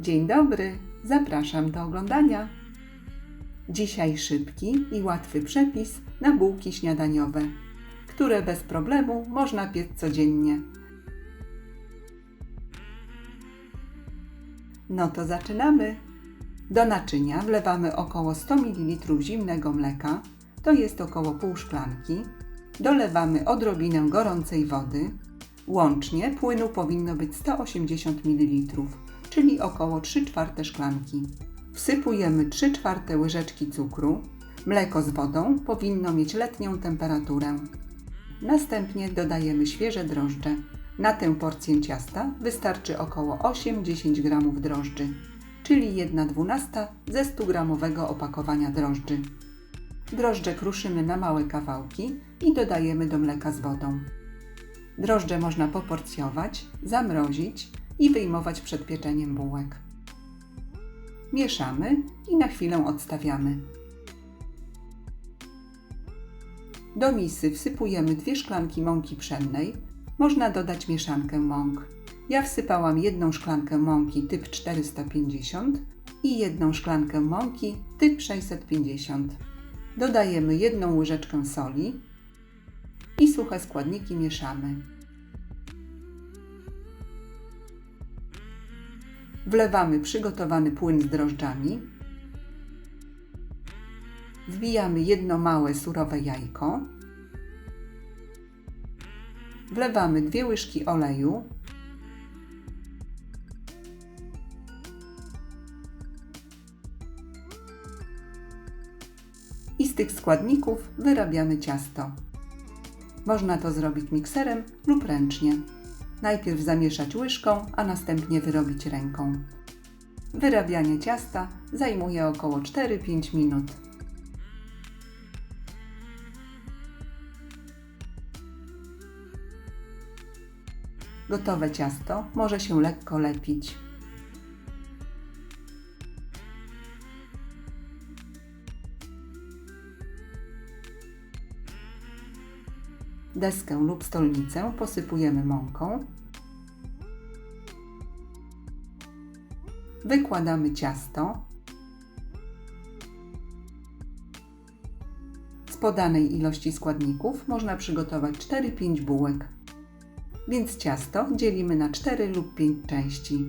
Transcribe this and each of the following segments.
Dzień dobry, zapraszam do oglądania. Dzisiaj szybki i łatwy przepis na bułki śniadaniowe, które bez problemu można piec codziennie. No to zaczynamy. Do naczynia wlewamy około 100 ml zimnego mleka, to jest około pół szklanki. Dolewamy odrobinę gorącej wody. Łącznie płynu powinno być 180 ml, czyli około 3 czwarte szklanki. Wsypujemy 3 czwarte łyżeczki cukru. Mleko z wodą powinno mieć letnią temperaturę. Następnie dodajemy świeże drożdże. Na tę porcję ciasta wystarczy około 8-10 g drożdży, czyli 1 dwunasta ze 100 gramowego opakowania drożdży. Drożdże kruszymy na małe kawałki i dodajemy do mleka z wodą. Drożdże można poporcjować, zamrozić i wyjmować przed pieczeniem bułek. Mieszamy i na chwilę odstawiamy. Do misy wsypujemy dwie szklanki mąki pszennej. Można dodać mieszankę mąk. Ja wsypałam jedną szklankę mąki typ 450 i jedną szklankę mąki typ 650. Dodajemy jedną łyżeczkę soli i suche składniki mieszamy. Wlewamy przygotowany płyn z drożdżami. Wbijamy jedno małe surowe jajko. Wlewamy dwie łyżki oleju. I z tych składników wyrabiamy ciasto. Można to zrobić mikserem lub ręcznie. Najpierw zamieszać łyżką, a następnie wyrobić ręką. Wyrabianie ciasta zajmuje około 4-5 minut. Gotowe ciasto może się lekko lepić. Deskę lub stolnicę posypujemy mąką. Wykładamy ciasto. Z podanej ilości składników można przygotować 4-5 bułek. Więc ciasto dzielimy na 4 lub 5 części.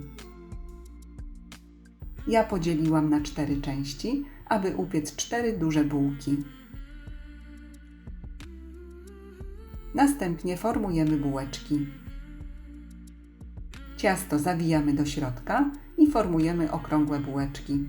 Ja podzieliłam na 4 części, aby upiec 4 duże bułki. Następnie formujemy bułeczki. Ciasto zawijamy do środka i formujemy okrągłe bułeczki.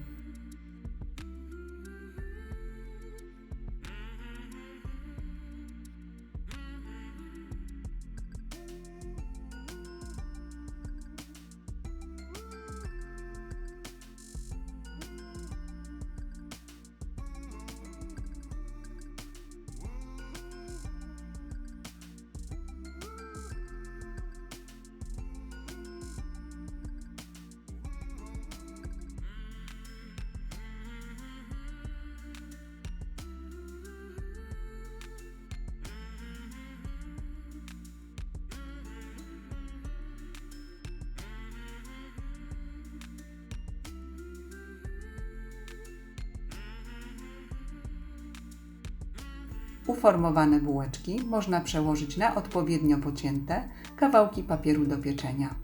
Uformowane bułeczki można przełożyć na odpowiednio pocięte kawałki papieru do pieczenia.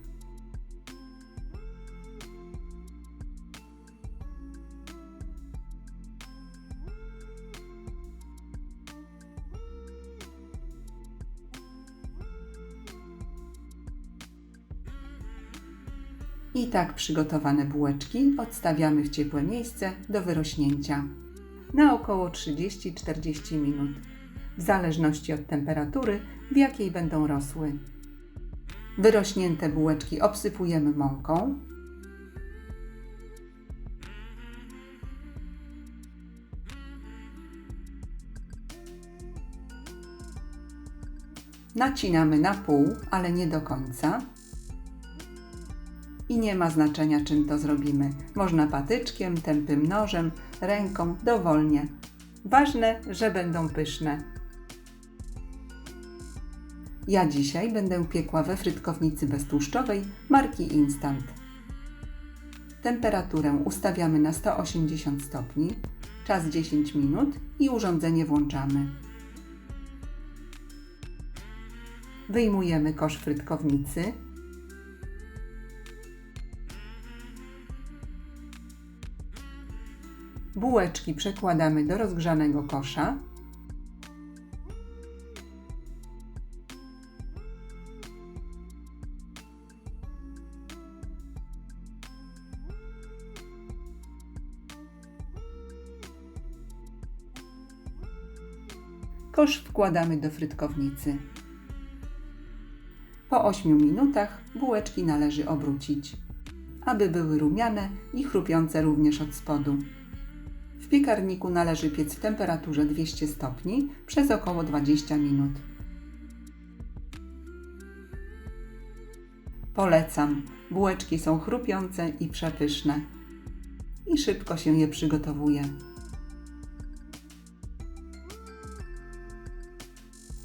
I tak przygotowane bułeczki odstawiamy w ciepłe miejsce do wyrośnięcia na około 30-40 minut w zależności od temperatury, w jakiej będą rosły. Wyrośnięte bułeczki obsypujemy mąką. Nacinamy na pół, ale nie do końca. I nie ma znaczenia, czym to zrobimy. Można patyczkiem, tępym nożem, ręką, dowolnie. Ważne, że będą pyszne. Ja dzisiaj będę piekła we frytkownicy beztłuszczowej marki Instant. Temperaturę ustawiamy na 180 stopni, czas 10 minut i urządzenie włączamy. Wyjmujemy kosz frytkownicy. Bułeczki przekładamy do rozgrzanego kosza. Kosz wkładamy do frytkownicy. Po 8 minutach bułeczki należy obrócić, aby były rumiane i chrupiące również od spodu. W piekarniku należy piec w temperaturze 200 stopni przez około 20 minut. Polecam. Bułeczki są chrupiące i przepyszne. I szybko się je przygotowuje.